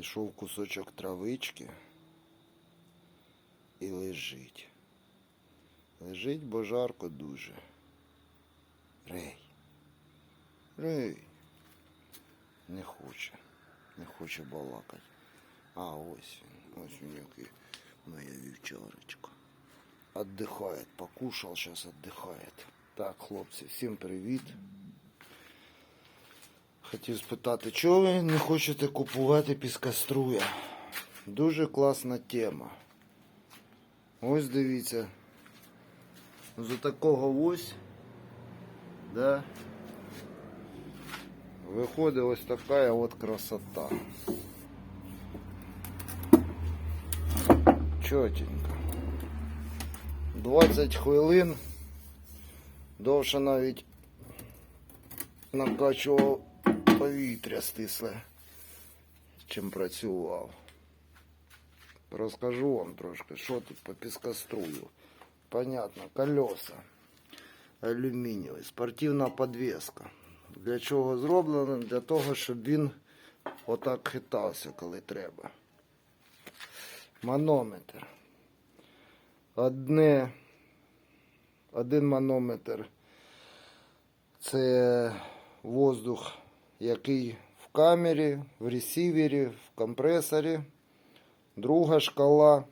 Знайшов кусочок травички і лежить. Лежить, бо жарко дуже. Рей. Рей. Не хоче. Не хоче балакати. А ось він. Ось він який моя вівчарочка. Отдыхает. Покушал, сейчас отдыхает. Так, хлопці, всім привіт. Хотів спитати, чого ви не хочете купувати піскоструя? Дуже класна тема. Ось дивіться. З такого ось, да, виходить ось така от красота. Чотенько. 20 хвилин. Довше навіть накачував повітря стисле, чим працював. Розкажу вам трошки, що тут по піскострую. Понятно, колеса алюмінієві, спортивна подвеска. Для чого зроблено? Для того, щоб він отак хитався, коли треба. Манометр. Одне, один манометр це воздух, який в камері, в ресівері, в компресорі. Друга шкала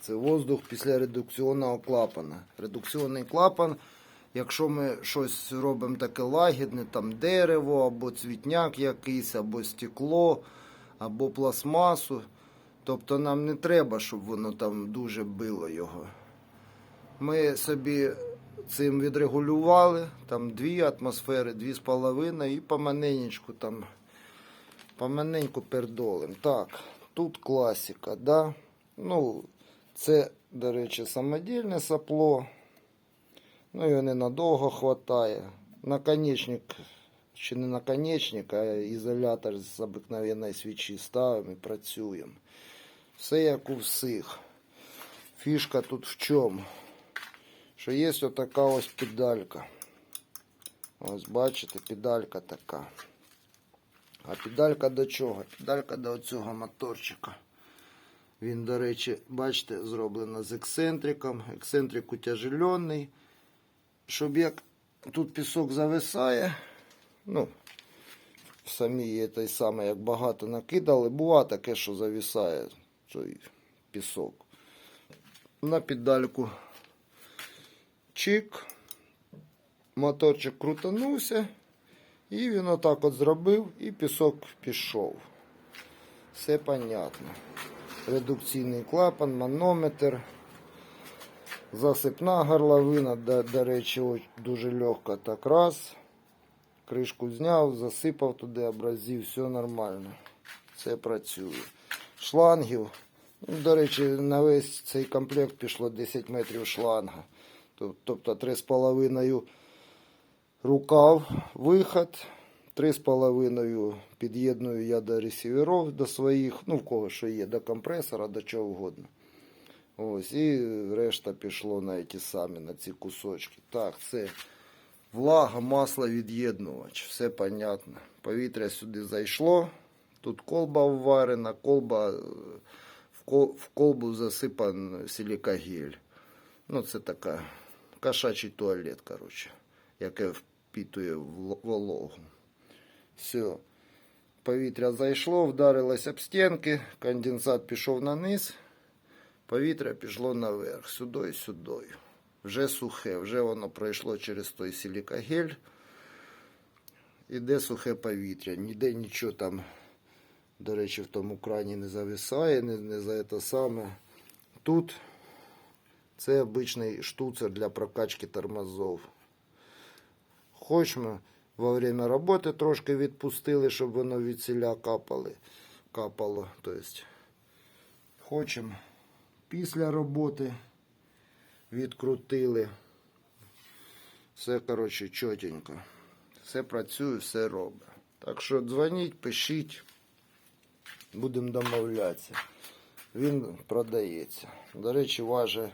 це воздух після редукційного клапана. Редукційний клапан, якщо ми щось робимо таке лагідне, там дерево, або цвітняк якийсь, або стекло, або пластмасу, тобто нам не треба, щоб воно там дуже било його. Ми собі цим відрегулювали, там дві атмосфери, дві з половиною і поманенечку там, поманеньку пердолим. Так, тут класика, да? Ну, це, до речі, самодільне сапло. Ну, його ненадовго хватає. Наконечник, чи не наконечник, а ізолятор з обикновенної свічі ставимо і працюємо. Все як у всіх. Фішка тут в чому? Що є отака ось педалька. Ось бачите, педалька така. А педалька до чого? Педалька до цього моторчика. Він, до речі, бачите, зроблено з ексцентриком. Ексцентрик утяжелений. Щоб як тут пісок зависає, ну, самі той саме, як багато накидали, буває таке, що зависає цей пісок. На педальку чик, моторчик крутанувся, і він отак от зробив, і пісок пішов. Все понятно. Редукційний клапан, манометр, засипна горловина, до, до речі, дуже легко. Так раз. Кришку зняв, засипав туди абразив, все нормально. Все працює. Шлангів. Ну, До речі, на весь цей комплект пішло 10 метрів шланга. Тоб- Тобто 3,5 рукав, виход, 3,5 під'єдную я до ресіверів, до своїх, ну в кого що є, до компресора, до чого угодно. Ось, і решта пішло на ті самі, на ці кусочки. Так, це влага, масло, від'єднувач, все понятно. Повітря сюди зайшло. Тут колба вварена, колба, е, в колбу засипан силікагель. Ну, це така кошачий туалет, коротше, яке впітує вологу. Все. Повітря зайшло, вдарилось об стінки, конденсат пішов на низ, повітря пішло наверх, сюди, сюди. Вже сухе, вже воно пройшло через той силікагель. Іде сухе повітря, ніде нічого там, до речі, в тому крані не зависає, не, не за це саме. Тут це обичний штуцер для прокачки тормозов. Хоч ми во время роботи трошки відпустили, щоб воно від селя капали, капало. Тобто, хочемо після роботи відкрутили. Все, коротше, чотенько. Все працює, все робить. Так що дзвоніть, пишіть, будемо домовлятися. Він продається. До речі, важить.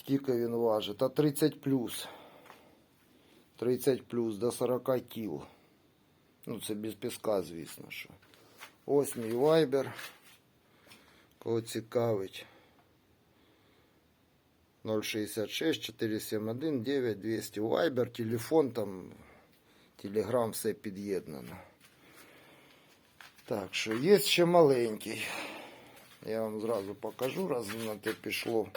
Скільки він важить? Та 30 плюс. 30 плюс до 40 кіл. Ну, це без піска, звісно що. Ось мій вайбер. Кого цікавить. 066 471 9200 Вайбер, телефон там, телеграм, все під'єднано. Так що є ще маленький. Я вам зразу покажу, раз на те пішло.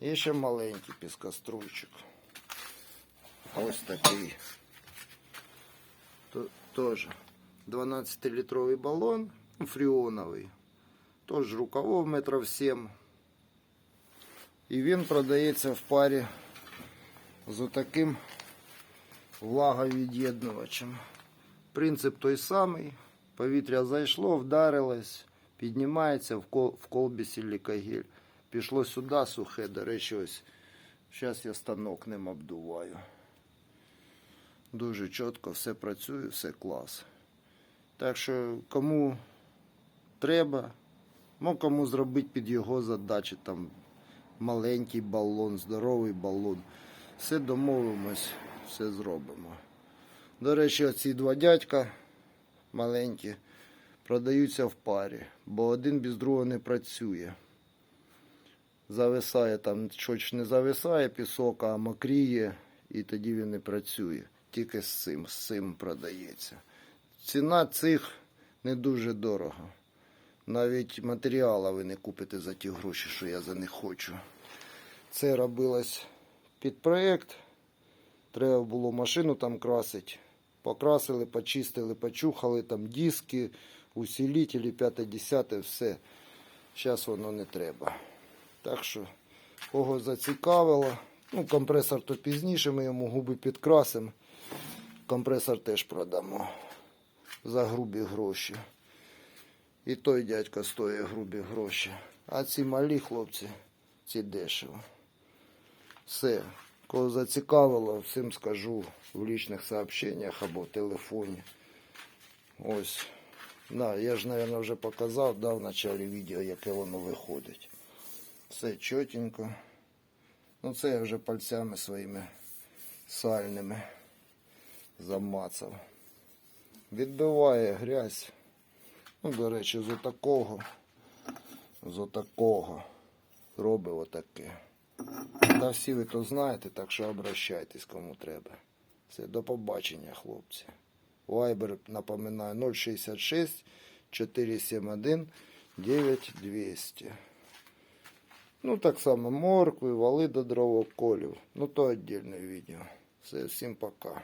Є ще маленький піскоструйчик. Ось такий. Тоже 12-літровий балон, фріоновий. Тож рукавов метрів 7. І він продається в парі з отаким влаговід'єднувачем. Принцип той самий. Повітря зайшло, вдарилось, піднімається в, кол, в колбі силікагель. Пішло сюди сухе, до речі, ось. Зараз я станок ним обдуваю. Дуже чітко все працює, все клас. Так що кому треба, ну кому зробити під його задачі там маленький балон, здоровий балон. Все домовимось, все зробимо. До речі, оці два дядька маленькі продаються в парі, бо один без другого не працює. Зависає там, щось не зависає пісок, а мокріє, і тоді він не працює. Тільки з цим, з цим продається. Ціна цих не дуже дорого. Навіть матеріала ви не купите за ті гроші, що я за них хочу. Це робилось під проєкт. Треба було машину там красити. Покрасили, почистили, почухали там диски, усилителі, 5-10, все. Зараз воно не треба. Так що, кого зацікавило, ну, компресор то пізніше, ми йому губи підкрасимо. Компресор теж продамо за грубі гроші. І той дядько стоїть грубі гроші. А ці малі хлопці, ці дешево. Все. Кого зацікавило, всім скажу в лічних сообщеннях або в телефоні. Ось. Да, я ж, мабуть, вже показав да, в началі відео, яке воно виходить. Все чотенько. Ну це я вже пальцями своїми сальними замацав. Відбиває грязь. Ну, до речі, з отакого, з отакого робить отаке. Та всі ви то знаєте, так що обращайтесь кому треба. Все, до побачення, хлопці. Вайбер, напоминаю, 066 471 9200. Ну, так само моркви, вали до дровоколів. Ну, то віддільне відео. Все, всім пока.